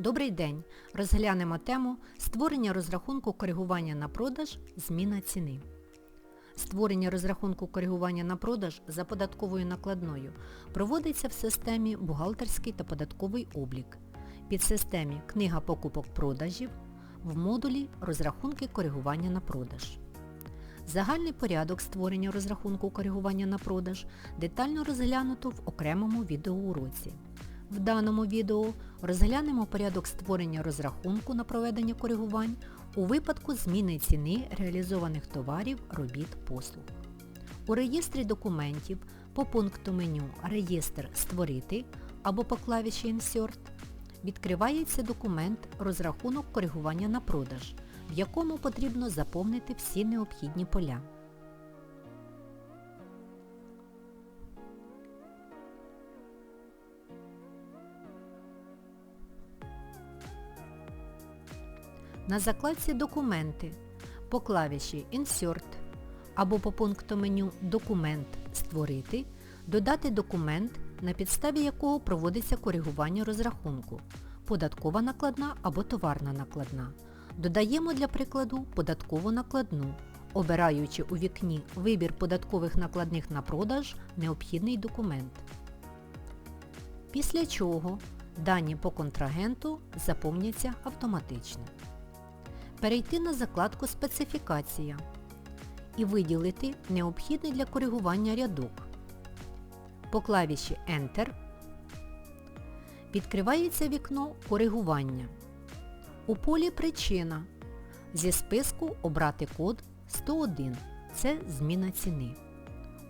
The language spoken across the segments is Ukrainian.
Добрий день! Розглянемо тему Створення розрахунку коригування на продаж, зміна ціни. Створення розрахунку коригування на продаж за податковою накладною проводиться в системі Бухгалтерський та податковий облік, підсистемі Книга покупок-продажів, в модулі Розрахунки коригування на продаж. Загальний порядок створення розрахунку коригування на продаж детально розглянуто в окремому відеоуроці. В даному відео розглянемо порядок створення розрахунку на проведення коригувань у випадку зміни ціни реалізованих товарів, робіт, послуг. У реєстрі документів по пункту меню Реєстр Створити або по клавіші Insert відкривається документ Розрахунок коригування на продаж, в якому потрібно заповнити всі необхідні поля. На закладці Документи по клавіші Insert або по пункту меню Документ Створити додати документ, на підставі якого проводиться коригування розрахунку, податкова накладна або товарна накладна. Додаємо для прикладу податкову накладну, обираючи у вікні Вибір податкових накладних на продаж необхідний документ. Після чого дані по контрагенту заповняться автоматично перейти на закладку Специфікація і виділити необхідний для коригування рядок. По клавіші Enter відкривається вікно Коригування. У полі Причина зі списку обрати код 101. Це зміна ціни.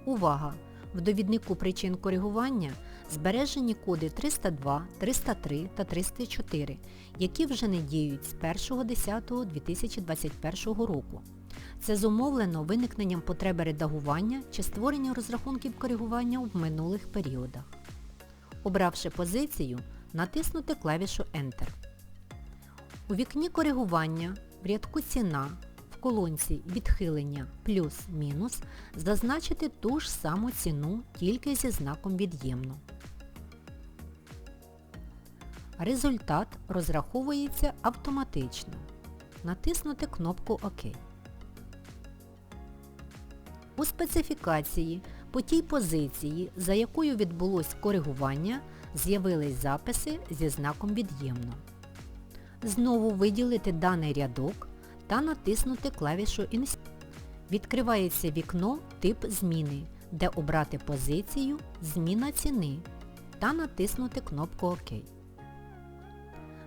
Увага! В довіднику причин коригування збережені коди 302, 303 та 304, які вже не діють з 1.10.2021 року. Це зумовлено виникненням потреби редагування чи створення розрахунків коригування в минулих періодах. Обравши позицію, натиснути клавішу Enter. У вікні коригування в рядку Ціна колонці Відхилення плюс-мінус зазначити ту ж саму ціну тільки зі знаком від'ємно. Результат розраховується автоматично. Натиснути кнопку ОК. У специфікації по тій позиції, за якою відбулось коригування, з'явились записи зі знаком від'ємно. Знову виділити даний рядок та натиснути клавішу Insert. Відкривається вікно Тип зміни, де обрати позицію Зміна ціни та натиснути кнопку ОК.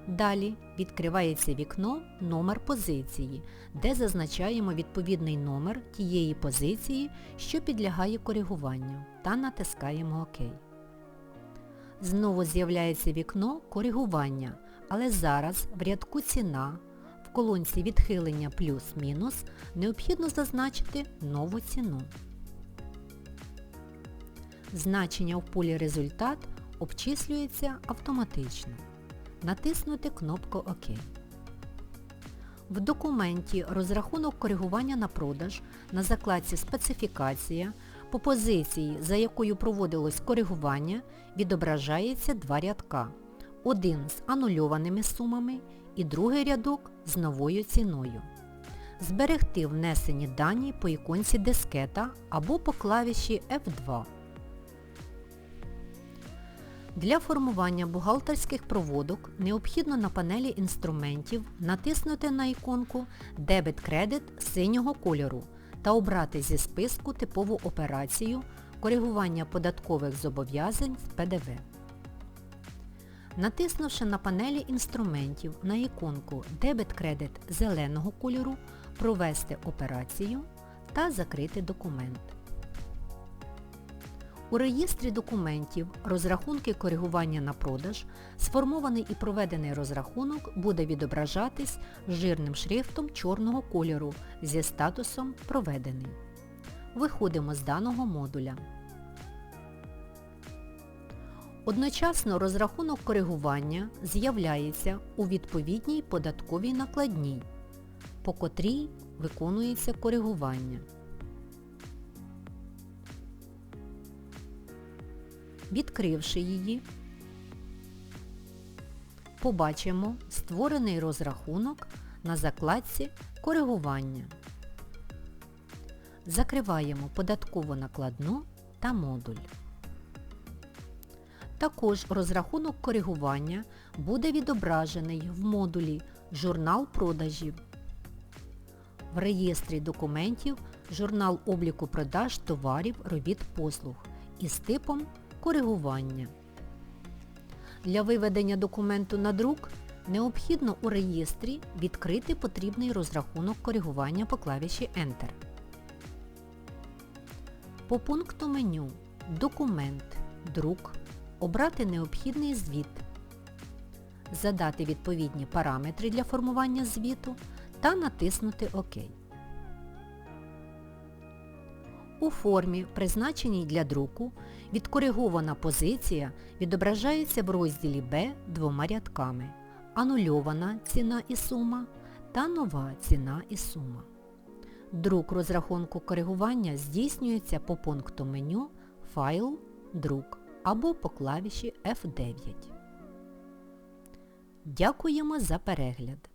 Далі відкривається вікно Номер позиції, де зазначаємо відповідний номер тієї позиції, що підлягає коригуванню, та натискаємо ОК. Знову з'являється вікно Коригування, але зараз в рядку Ціна колонці Відхилення плюс-мінус необхідно зазначити нову ціну. Значення в полі Результат обчислюється автоматично натиснути кнопку ОК. В документі Розрахунок коригування на продаж на закладці Специфікація по позиції, за якою проводилось коригування, відображається два рядка. Один з анульованими сумами і другий рядок з новою ціною. Зберегти внесені дані по іконці дискета або по клавіші F2. Для формування бухгалтерських проводок необхідно на панелі інструментів натиснути на іконку Дебет-кредит синього кольору та обрати зі списку типову операцію коригування податкових зобов'язань з ПДВ. Натиснувши на панелі інструментів на іконку Дебет-кредит зеленого кольору Провести операцію та закрити документ. У реєстрі документів розрахунки коригування на продаж сформований і проведений розрахунок буде відображатись жирним шрифтом чорного кольору зі статусом Проведений. Виходимо з даного модуля. Одночасно розрахунок коригування з'являється у відповідній податковій накладній, по котрій виконується коригування. Відкривши її, побачимо створений розрахунок на закладці Коригування. Закриваємо податкову накладну та модуль. Також розрахунок коригування буде відображений в модулі Журнал продажів. В реєстрі документів журнал обліку продаж товарів, робіт, послуг із типом коригування. Для виведення документу на друк необхідно у реєстрі відкрити потрібний розрахунок коригування по клавіші Enter. По пункту меню Документ, друк обрати необхідний звіт, задати відповідні параметри для формування звіту та натиснути ОК. У формі, призначеній для друку, відкоригована позиція відображається в розділі Б двома рядками Анульована ціна і сума та нова ціна і сума. Друк розрахунку коригування здійснюється по пункту меню Файл, друк або по клавіші F9. Дякуємо за перегляд!